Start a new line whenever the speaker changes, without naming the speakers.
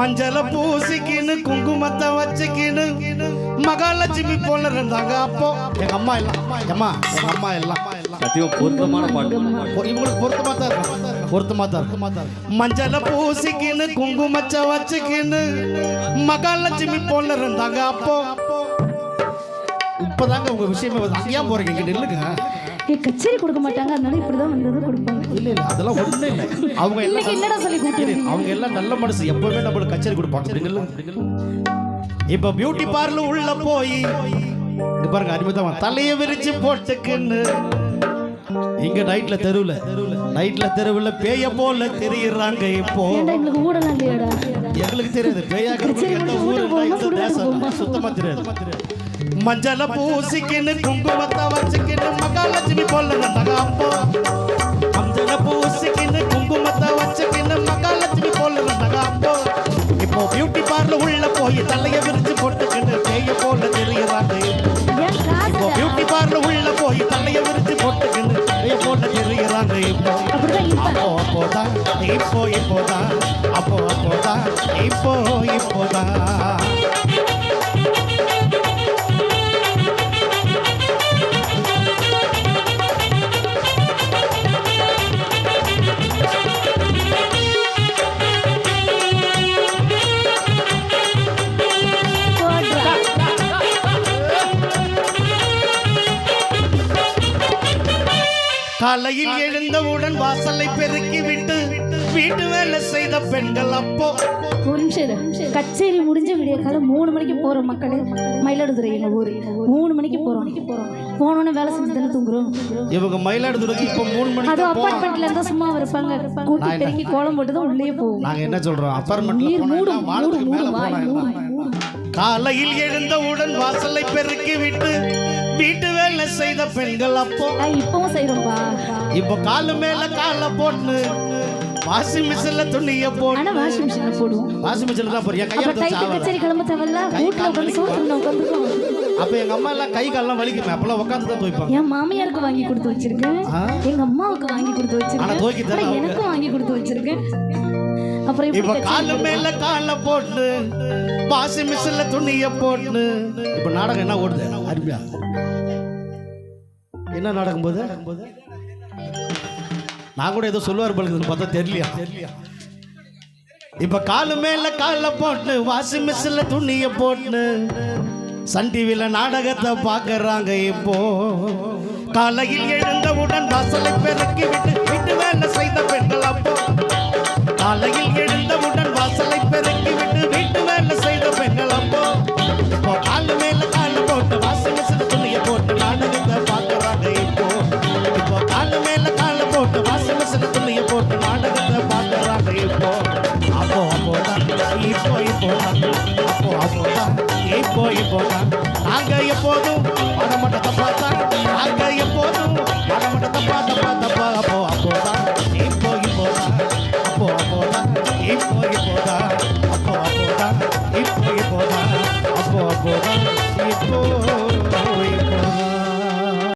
மஞ்சள பூசிக்கின்னு குங்குமத்தை வச்சுக்கின்னு மகாலட்சுமி போல இருந்தாங்க அப்போ. எங்க அம்மா எல்லாம் அம்மா எங்க அம்மா எல்லாம்.
சத்தியமா பொருத்தமான பாட்டு.
இவங்களுக்கு பொருத்தமா தான் இருக்கும். பொருத்தமா தான் இருக்கும். மஞ்சள பூசிக்கின்னு குங்குமச்ச வச்சுக்கின்னு மகாலட்சுமி போல இருந்தாங்க அப்போ. இப்பதாங்க உங்க விஷயமே. அங்கேயா போறீங்க? இங்க நில்லுங்க.
கச்சேரி கொடுக்க மாட்டாங்க. அதனால இப்படிதான் வந்தது கொடுப்பாங்க.
இல்ல இல்ல அதெல்லாம் ஒண்ணு இல்ல. அவங்க எல்லாம்
என்னடா சொல்லி கூப்பிட்டு
அவங்க எல்லாம் நல்ல மனசு. எப்பவுமே நம்மளுக்கு கச்சேரி கொடுப்பாங்க. இப்ப பியூட்டி பார்லர் உள்ள போய் இங்க பாருங்க அருமைதான் தலைய விரிச்சு போட்டுக்குன்னு. இங்க நைட்ல தெருவுல நைட்ல தெருவுல பேய போல தெரியுறாங்க இப்போ.
எங்களுக்கு
தெரியாது. பேயாக்கிறது சுத்தமா தெரியாது மஞ்சள பூசிக்கின்னு குங்குமத்தை வச்சுக்கின்னு மகாலட்சுமி போல நடந்தாங்க அப்போ. மஞ்சள பூசிக்கின்னு குங்குமத்தை வச்சுக்கின்னு மகாலட்சுமி போல அப்போ. இப்போ பியூட்டி பார்லர் உள்ள போய் தலைய விரிச்சு போட்டுக்கின்னு பேய போல
காசு
இப்போ பியூட்டி பார்லர் உள்ள போய் தலைய விரிச்சு போட்டுக்கின்னு பேய போல தெரியுறாங்க இப்போ. அப்போ அப்போதான் இப்போ இப்போதான் அப்போ அப்போதான் இப்போ இப்போதான் காலையில் எழுந்தவுடன் வாசலை பெருக்கி விட்டு வீட்டு வேலை செய்த பெண்கள் அப்போ.
ஒரு நிமிஷம். கச்சேரி முடிஞ்ச விடிய காலம் மூணு மணிக்கு போறோம் மக்களே. மயிலாடுதுறை எங்க ஊரு. மூணு மணிக்கு போறோம். போனோன்னு வேலை செஞ்சு தானே தூங்குறோம்.
இவங்க மயிலாடுதுறைக்கு இப்போ மூணு
அதுவும்
போவாங்க
அப்பார்ட்மெண்ட்ல இருந்தா சும்மா இருப்பாங்க. கூட்டி பெருக்கி கோலம் போட்டு தான் உள்ளே போவோம்.
நாங்க என்ன சொல்றோம்? அப்பார்ட்மெண்ட்ல
மூடும் மூடும் மூடும்
காலையில் எழுந்தவுடன் வாசலை பெருக்கி விட்டு வீட்டு வேலை செய்த பெண்கள் அப்போ.
இப்பவும் செய்யறோம்பா
இப்போ காலு மேல கால போட்டு வாஷிங் மிஷின்ல துணிய போட்டு
ஆனா வாஷிங் மிஷின்ல போடுவோம்.
வாஷிங் மிஷின்ல தான் போறியா கையெழுத்து
டைட்டு
சாவல
கச்சேரி கிளம்ப தேவையில்ல. வீட்டுல உட்காந்து சோத்துல உட்காந்துருக்கோம்
அப்ப எங்க அம்மா எல்லாம் கை கால்லாம் வலிக்குமே. அப்பெல்லாம் உட்காந்து தான் துவைப்பாங்க.
என் மாமியாருக்கு வாங்கி கொடுத்து வச்சிருக்கேன்? எங்க அம்மாவுக்கு வாங்கி கொடுத்து வச்சிருக்கேன்
அவங்க.
எனக்கும் வாங்கி கொடுத்து வச்சிருக்கேன் அப்புறம்
இப்ப காலு மேல கால போட்டு வாஷிங் மிஷின்ல துணிய போட்டு இப்ப நாடகம் என்ன ஓடுது? அருமையா. என்ன நாடகம் போது நான் கூட ஏதோ சொல்லுவார் பழகுதுன்னு பார்த்தா தெரியலையா தெரியலையா? இப்ப காலு மேல கால போட்டு வாஷிங் மிஷின்ல துணிய போட்டு சன் டிவில நாடகத்தை பாக்குறாங்க இப்போ. காலையில் எழுந்தவுடன் வாசலை பெருக்கி விட்டு விட்டு வேலை செய்த பெண்கள் அப்போ அப்போதான் இப்போ இப்போதான் நாங்க எப்போதும் படமட்டத்தை பார்த்தா நாங்க எப்போதும் படமட்டத்தை பார்த்த பார்த்த பா அப்போ அப்போதான் இப்போ இப்போதான் அப்போ அப்போதான் இப்போ இப்போதான் அப்போ அப்போதான் இப்போ இப்போதான் அப்போ அப்போதான் இப்போ